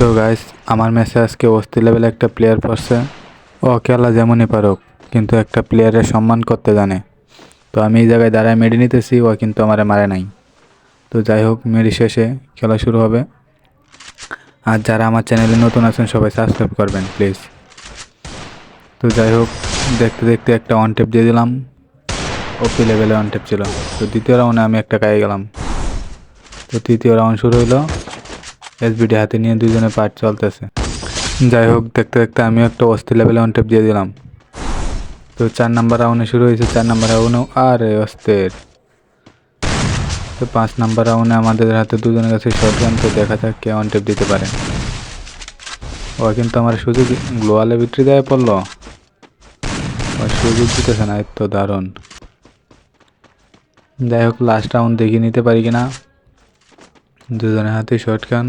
তো গাইস আমার ম্যাচে আজকে অস্থি লেভেলে একটা প্লেয়ার পড়ছে। ও খেলা যেমনই পারুক, কিন্তু একটা প্লেয়ারের সম্মান করতে জানে। তো আমি এই জায়গায় দাঁড়ায় মেডি নিতেছি, ও কিন্তু আমারে মারে নাই। তো যাই হোক মেডি শেষে খেলা শুরু হবে। আর যারা আমার চ্যানেলে নতুন আছেন, সবাই সাবস্ক্রাইব করবেন প্লিজ তো যাই হোক, দেখতে দেখতে একটা ওয়ান টেপ দিয়ে দিলাম। ওপি লেভেলে ওয়ান টেপ ছিল। তো দ্বিতীয় রাউন্ডে আমি একটা গায়ে গেলাম। তো তৃতীয় রাউন্ড শুরু হইল। এসবিডি হাতে নিয়ে দুজনে পার্ট চলতেছে। যাই হোক, দেখতে দেখতে আমিও একটা অস্থির লেভেলে ওয়ান টেপ দিয়ে দিলাম। তো চার নাম্বার রাউন্ডে শুরু হয়েছে, চার নাম্বার রাউন্ডেও আরে অস্থির। তো পাঁচ নাম্বার রাউন্ডে আমাদের হাতে দুজনের কাছে শর্ট গান তো দেখা যাক কে অন টেপ দিতে পারে। ও কিন্তু আমার সুযোগ গ্লোয়ালে বিক্রি দেয় পড়ল। ও সুযোগ দিতেছে না তো দারুণ। যাই হোক লাস্ট রাউন্ড দেখে নিতে পারি কিনা? দুজনের হাতে শর্ট গান